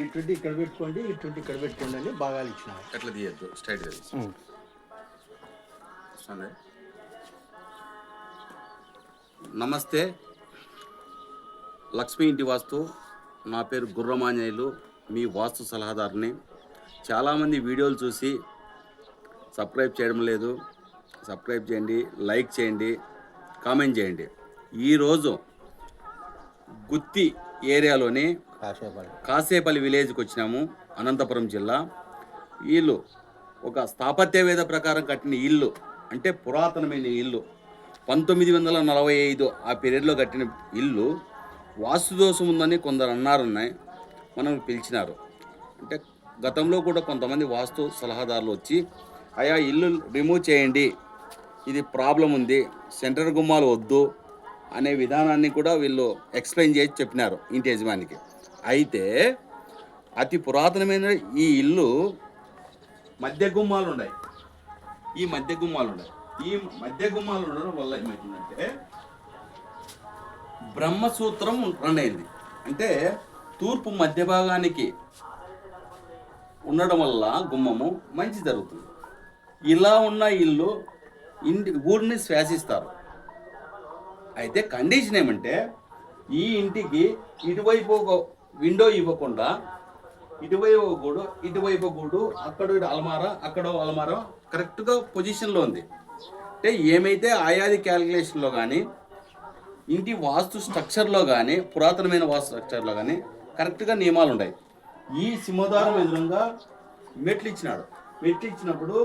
ఇటువంటి ఇక్కడ పెట్టుకోండి ఇటువంటి ఇక్కడ పెట్టుకోండి అని భాగాలు ఇచ్చినారు. ఎట్లా తీయద్దు? స్ట్రైట్ వస్తుంది నమస్తే. లక్ష్మీ ఇంటి వాస్తు. నా పేరు గుర్రమాంజనేయులు. మీ వాస్తు సలహాదారుని. చాలామంది వీడియోలు చూసి సబ్స్క్రైబ్ చేయడం లేదు. సబ్స్క్రైబ్ చేయండి లైక్ చేయండి కామెంట్ చేయండి. ఈరోజు గుత్తి ఏరియాలోని కాసేపల్లి. కాసేపల్లి విలేజ్కి వచ్చినాము అనంతపురం జిల్లా. వీళ్ళు ఒక స్థాపత్యవేద ప్రకారం కట్టిన ఇల్లు అంటే పురాతనమైన ఇల్లు. పంతొమ్మిది వందల నలభై ఐదు ఆ పీరియడ్లో కట్టిన ఇల్లు వాస్తు దోషం ఉందని కొందరు అన్నారున్నాయి మనం పిలిచినారు. అంటే గతంలో కూడా కొంతమంది వాస్తు సలహాదారులు వచ్చి అయా ఇల్లు రిమూవ్ చేయండి ఇది ప్రాబ్లం ఉంది సెంటర్ గుమ్మాలు వద్దు అనే విధానాన్ని కూడా వీళ్ళు ఎక్స్ప్లెయిన్ చేసి చెప్పినారు ఇంటి యజమానికి. అయితే అతి పురాతనమైన ఈ ఇల్లు మధ్య గుమ్మాలు ఉన్నాయి. ఈ మధ్య గుమ్మాలు ఉన్నాయి. ఈ మధ్య గుమ్మాలు ఉండడం వల్ల ఏమైందంటే బ్రహ్మసూత్రం రన్ అయింది అంటే తూర్పు మధ్య భాగానికి ఉండడం వల్ల గుమ్మము మంచి జరుగుతుంది. ఇలా ఉన్న ఇల్లు ఇంటి ఊరిని శ్వాసిస్తారు. అయితే కండిషన్ ఏమంటే ఈ ఇంటికి ఇటువైపు ఒక విండో ఇవ్వకుండా ఇటువైపు ఒక గూడు ఇటువైపు గూడు అక్కడ ఇటు అలమార అక్కడ ఓ అలమార కరెక్ట్గా పొజిషన్లో ఉంది. అంటే ఏమైతే ఆయాది క్యాలిక్యులేషన్లో కానీ ఇంటి వాస్తు స్ట్రక్చర్లో కానీ పురాతనమైన వాస్తు స్ట్రక్చర్లో కానీ కరెక్ట్గా నియమాలు ఉన్నాయి ఈ సింహదారం ఎదురుగా మెట్లు ఇచ్చినాడు. మెట్లు ఇచ్చినప్పుడు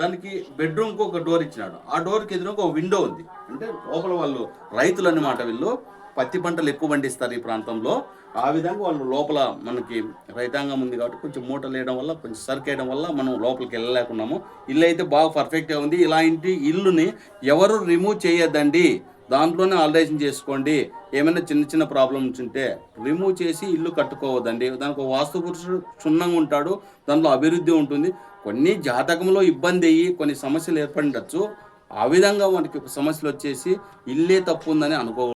దానికి బెడ్రూమ్కి ఒక డోర్ ఇచ్చినాడు. ఆ డోర్కి ఎదురుగా ఒక విండో ఉంది. అంటే లోపల వాళ్ళు రైతులు అన్నమాట వీళ్ళు. పత్తి పంటలు ఎక్కువ పండిస్తారు ఈ ప్రాంతంలో. ఆ విధంగా వాళ్ళు లోపల మనకి రైతాంగం ఉంది కాబట్టి కొంచెం మూటలు వేయడం వల్ల కొంచెం సర్క్ వేయడం వల్ల మనం లోపలికి వెళ్ళలేకున్నాము. ఇల్లు అయితే బాగా పర్ఫెక్ట్గా ఉంది. ఇలాంటి ఇల్లుని ఎవరు రిమూవ్ చేయొద్దండి. దాంట్లోనే ఆల్టరేషన్ చేసుకోండి. ఏమైనా చిన్న చిన్న ప్రాబ్లమ్స్ ఉంటే రిమూవ్ చేసి ఇల్లు కట్టుకోవద్దండి. దానికి ఒక వాస్తు పురుషుడు క్షుణ్ణంగా ఉంటాడు. దాంట్లో అభివృద్ధి ఉంటుంది. కొన్ని జాతకంలో ఇబ్బంది అయ్యి కొన్ని సమస్యలు ఏర్పడచ్చు. ఆ విధంగా మనకి సమస్యలు వచ్చేసి ఇల్లే తప్పు ఉందని అనుకో